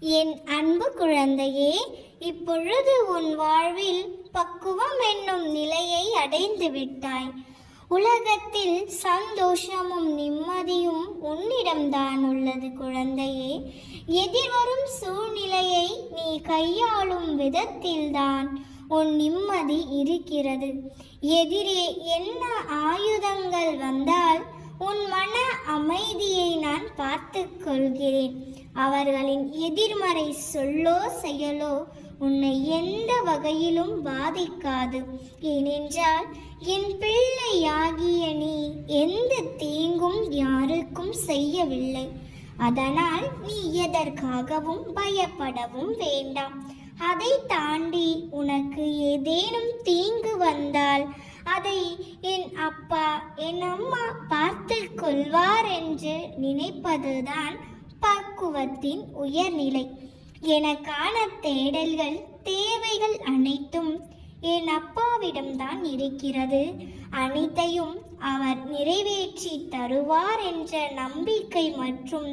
என் அன்பு குழந்தையே இப்பொழுது உன் வாழ்வில் பக்குவம் என்னும் நிலையை அடைந்து விட்டாய். உலகத்தில் சந்தோஷமும் நிம்மதியும் உன்னிடம்தான் உள்ளது குழந்தையே. எதிர்வரும் சூழ்நிலையை நீ கையாளும் விதத்தில்தான் உன் நிம்மதி இருக்கிறது. எதிரே என்ன ஆயுதங்கள் வந்தால் உன் மன அமைதியை நான் பார்த்துக் கொள்கிறேன் அவர்களின் எதிர்மறை சொல்லோ செயலோ உன்னை எந்த வகையிலும் பாதிக்காது. ஏனென்றால் என் பிள்ளையாகிய நீ எந்த தீங்கும் யாருக்கும் செய்யவில்லை. அதனால் நீ எதற்காகவும் பயப்படவும் வேண்டாம். அதை தாண்டி உனக்கு ஏதேனும் தீங்கு வந்தால் அதை என் அப்பா என் அம்மா பார்த்து கொள்வார் என்று நினைப்பதுதான் பக்குவத்தின் உயர்நிலை. எனக்கான தேடல்கள் தேவைகள் அனைத்தும் என் அப்பாவிடம்தான் இருக்கிறது. அனைத்தையும் அவர் நிறைவேற்றி தருவார் என்ற நம்பிக்கை மற்றும்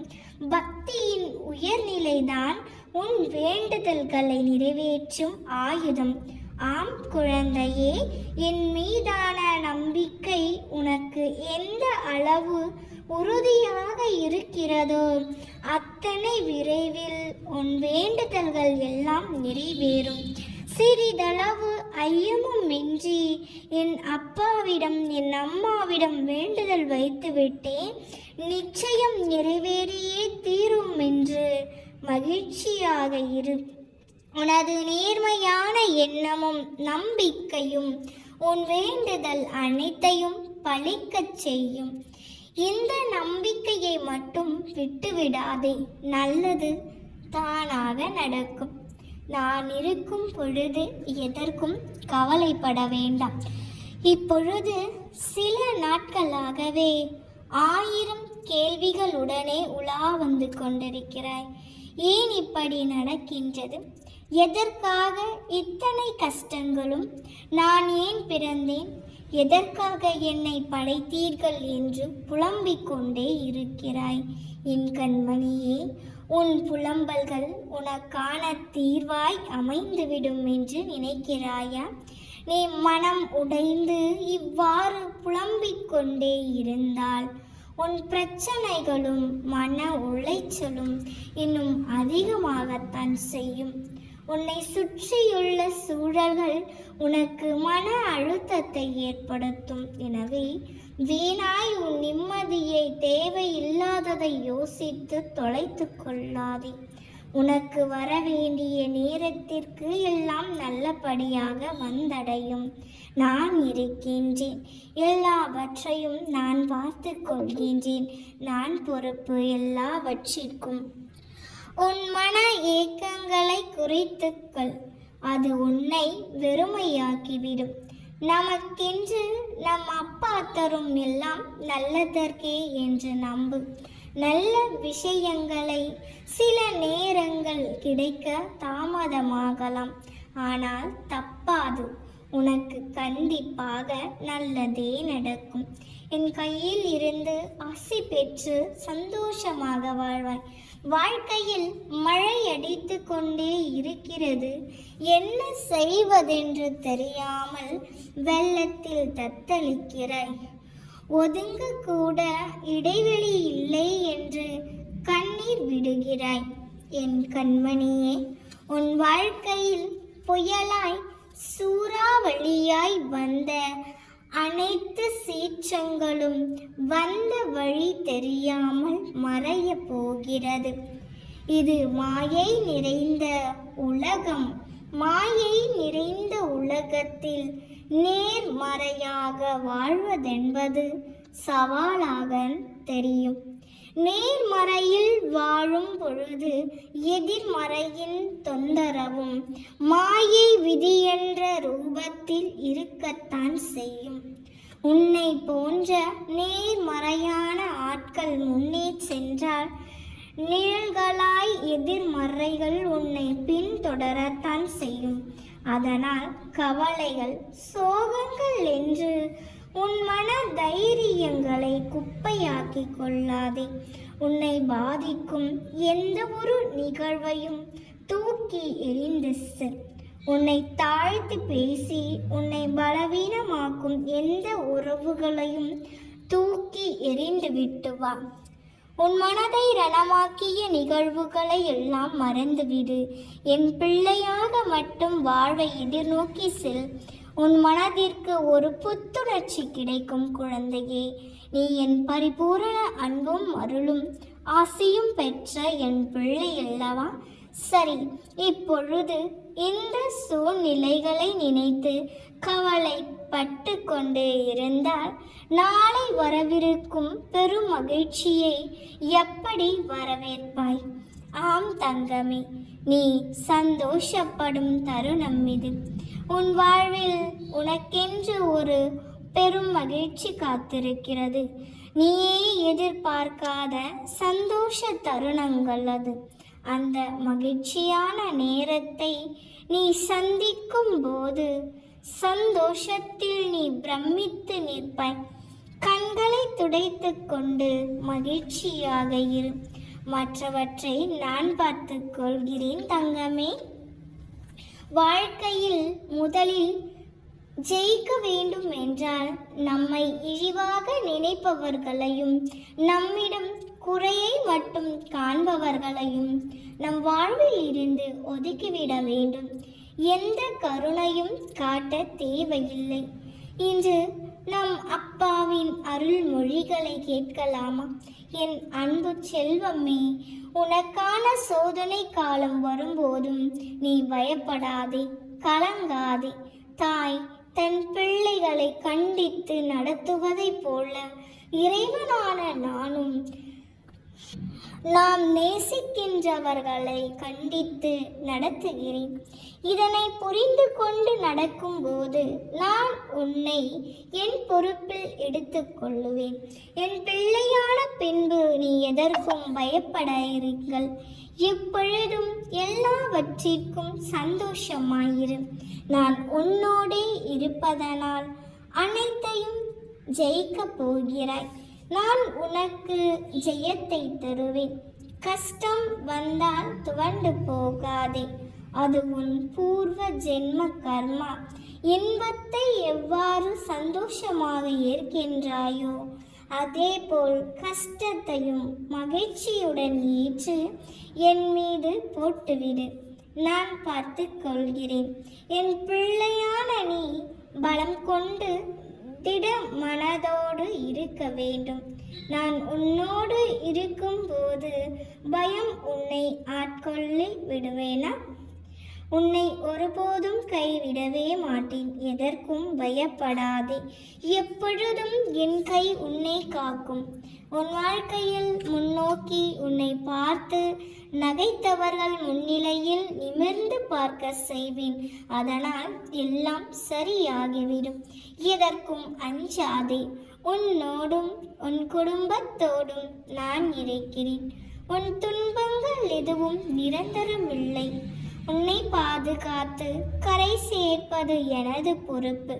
பக்தியின் உயர்நிலைதான் உன் வேண்டுதல்களை நிறைவேற்றும் ஆயுதம். ஆம் குழந்தையே என் மீதான நம்பிக்கை உனக்கு எந்த அளவு உறுதியாக இருக்கிறதோ அத்தனை விரைவில் உன் வேண்டுதல்கள் எல்லாம் நிறைவேறும். சிறிதளவு ஐயமும் மின்றி என் அப்பாவிடம் என் அம்மாவிடம் வேண்டுதல் வைத்துவிட்டேன். நிச்சயம் நிறைவேறியே தீரும் என்று மகிழ்ச்சியாக இரு. உனது நேர்மையான எண்ணமும் நம்பிக்கையும் உன் வேண்டுதல் அனைத்தையும் பழிக்கச் செய்யும். இந்த நம்பிக்கையை மட்டும் விட்டுவிடாதே. நல்லது தானாக நடக்கும். நான் இருக்கும் பொழுது எதற்கும் கவலைப்பட வேண்டாம். இப்பொழுது சில நாட்களாகவே ஆயிரம் கேள்விகளுடனே உலா வந்து கொண்டிருக்கிறாய். ஏன் இப்படி நடக்கின்றது? எதற்காக இத்தனை கஷ்டங்களும்? நான் ஏன் பிறந்தேன்? எதற்காக என்னை படைத்தீர்கள் என்று புலம்பிக் கொண்டே இருக்கிறாய்? என் கண்மணியே உன் புலம்பல்கள் உனக்கான தீர்வாய் அமைந்துவிடும் என்று நினைக்கிறாயா? நீ மனம் உடைந்து இவ்வாறு புலம்பிக் கொண்டே இருந்தால் உன் பிரச்சனைகளும் மன உளைச்சலும் இன்னும் அதிகமாகத்தான் செய்யும். உன்னை சுற்றியுள்ள சூழல்கள் உனக்கு மன அழுத்தத்தை ஏற்படுத்தும். எனவே வீணாய் உன் நிம்மதியை தேவையில்லாததை யோசித்து தொலைத்து கொள்ளாதே. உனக்கு வர வேண்டிய நேரத்திற்கு எல்லாம் நல்லபடியாக வந்தடையும். நான் இருக்கின்றேன். எல்லாவற்றையும் நான் பார்த்து கொள்கின்றேன். நான் பொறுப்பு எல்லாவற்றிற்கும் உன் மன ஏக்கங்களை குறைத்துக்கள். அது உன்னை வெறுமையாக்கிவிடும். நமக்கென்று நம் அப்பா தரும் எல்லாம் நல்லதற்கே என்று நம்பு. நல்ல விஷயங்களை சில நேரங்கள் கிடைக்க தாமதமாகலாம். ஆனால் தப்பாது. உனக்கு கண்டிப்பாக நல்லதே நடக்கும். என் கையில் இருந்து ஆசி பெற்று சந்தோஷமாக வாழ்வாய். வாழ்க்கையில் மழை அடித்து கொண்டே இருக்கிறது. என்ன செய்வதென்று தெரியாமல் வெள்ளத்தில் தத்தளிக்கிறாய். ஒதுங்க கூட இடைவெளி இல்லை என்று கண்ணீர் விடுகிறாய். என் கண்மணியே உன் வாழ்க்கையில் புயலாய் சூறாவளியாய் வந்த அனைத்து சீற்றங்களும் வந்த வழி தெரியாமல் மறைய போகிறது. இது மாயை நிறைந்த உலகம். மாயை நிறைந்த உலகத்தில் நேர்மறையாக வாழ்வதென்பது சவாலாக தெரியும். நேர்மறையில் வாழும் பொழுது எதிர்மறையின் தொந்தரவும் மாயை விதி என்ற ரூபத்தில் இருக்கத்தான் செய்யும். உன்னை போன்ற நேர்மறையான ஆட்கள் முன்னே சென்றால் நிழல்களாய் எதிர்மறைகள் உன்னை பின்தொடரத்தான் செய்யும். அதனால் கவலைகள் சோகங்கள் என்று உன் மன தைரியங்களை குப்பையாக்கி கொள்ளாதே. உன்னை பாதிக்கும் எந்த ஒரு நிகழ்வையும் தூக்கி எரிந்து செல். உன்னை தாழ்த்து பேசி உன்னை பலவீனமாக்கும் எந்த உறவுகளையும் தூக்கி எரிந்து விட்டு வா. உன் மனதை ரணமாக்கிய நிகழ்வுகளை எல்லாம் மறந்துவிடு. என் பிள்ளையாக மட்டும் வாழ்வை எதிர்நோக்கி செல். உன் மனதிற்கு ஒரு புத்துணர்ச்சி கிடைக்கும் குழந்தையே. நீ என் பரிபூரண அன்பும் அருளும் ஆசையும் பெற்ற என் பிள்ளை அல்லவா? சரி இப்பொழுது இந்த சூழ்நிலைகளை நினைத்து கவலைப்பட்டு கொண்டு இருந்தால் நாளை வரவிருக்கும் பெரும் மகிழ்ச்சியை எப்படி வரவேற்பாய்? ஆம் தங்கமே நீ சந்தோஷப்படும் தருணம் இது. உன் வாழ்வில் உனக்கென்று ஒரு பெரும் மகிழ்ச்சி காத்திருக்கிறது. நீயே எதிர்பார்க்காத சந்தோஷ தருணங்கள் அது. அந்த மகிழ்ச்சியான நேரத்தை நீ சந்திக்கும் போது சந்தோஷத்தில் நீ பிரமித்து நிற்பாய் கண்களை துடைத்து கொண்டு மகிழ்ச்சியாக இரு. மற்றவற்றை நான் பார்த்து கொள்கிறேன் தங்கமே. வாழ்க்கையில் முதலில் ஜெயிக்க வேண்டும் என்றால் நம்மை இழிவாக நினைப்பவர்களையும் நம்மிடம் குறையை மட்டும் காண்பவர்களையும் நம் வாழ்வில் இருந்து ஒதுக்கிவிட வேண்டும். எந்த கருணையும் காட்ட தேவையில்லை. இன்று நம் அப்பாவின் அருள்மொழிகளை கேட்கலாமா? என் அன்பு செல்வமே உனக்கான சோதனை காலம் வரும்போதும் நீ பயப்படாதே கலங்காதே. தாய் தன் பிள்ளைகளை கண்டித்து நடத்துவதைப் போல இறைவனான நானும் நாம் நேசிக்கின்றவர்களை கண்டித்து நடத்துகிறேன். இதனை புரிந்து கொண்டு நடக்கும்போது நான் உன்னை என் பொறுப்பில் எடுத்துக்கொள்ளுவேன் என் பிள்ளையான பெண் எதற்கும் பயப்பட இருங்கள் எப்பொழுதும் எல்லாவற்றிற்கும் சந்தோஷமாயிரு. நான் உன்னோடே இருப்பதனால் அனைத்தையும் ஜெயிக்கப் போகிறாய். நான் உனக்கு ஜெயத்தை தருவேன். கஷ்டம் வந்தால் துவண்டு போகாதே. அது உன் பூர்வ ஜென்ம கர்மா. இன்பத்தை எவ்வாறு சந்தோஷமாக ஏற்கின்றாயோ அதேபோல் கஷ்டத்தையும் மகிழ்ச்சியுடன் ஏற்று என் மீது போட்டுவிடு. நான் பார்த்து கொள்கிறேன். என் பிள்ளையான நீ பலம் கொண்டு திட மனதோடு இருக்க வேண்டும். நான் உன்னோடு இருக்கும்போது பயம் உன்னை ஆட்கொள்ளி விடுவேனா? உன்னை ஒருபோதும் கைவிடவே மாட்டேன். எதற்கும் பயப்படாதே. எப்பொழுதும் என் கை உன்னை காக்கும். உன் வாழ்க்கையில் முன்னோக்கி உன்னை பார்த்து நகைத்தவர்கள் முன்னிலையில் நிமிர்ந்து பார்க்க செய்வேன். அதனால் எல்லாம் சரியாகிவிடும். எதற்கும் அஞ்சாதே. உன்னோடும் உன் குடும்பத்தோடும் நான் இருக்கிறேன். உன் துன்பங்கள் எதுவும் நிரந்தரமில்லை. உன்னை பாதுகாத்து கரை சேர்ப்பது எனது பொறுப்பு.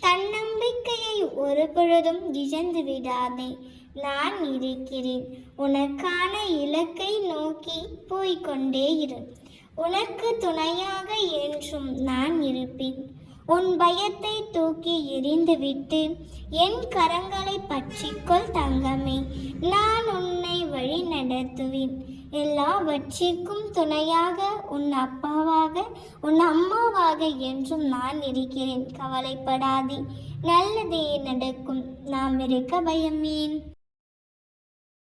தன்னம்பிக்கையை ஒரு பொழுதும் இழந்து விடாதே. நான் இருக்கிறேன். உனக்கான இலக்கை நோக்கி போய்கொண்டே இரு. உனக்கு துணையாக என்றும் நான் இருப்பேன். உன் பயத்தை தூக்கி எறிந்துவிட்டு என் கரங்களை பற்றிக்கொள் தங்கமே. நான் உன்னை வழி நடத்துவேன் எல்லாவற்றிற்கும் துணையாக உன் அப்பாவாக உன் அம்மாவாக என்றும் நான் இருக்கிறேன். கவலைப்படாதே. நல்லதே நடக்கும். நாம் இருக்க பயமேன்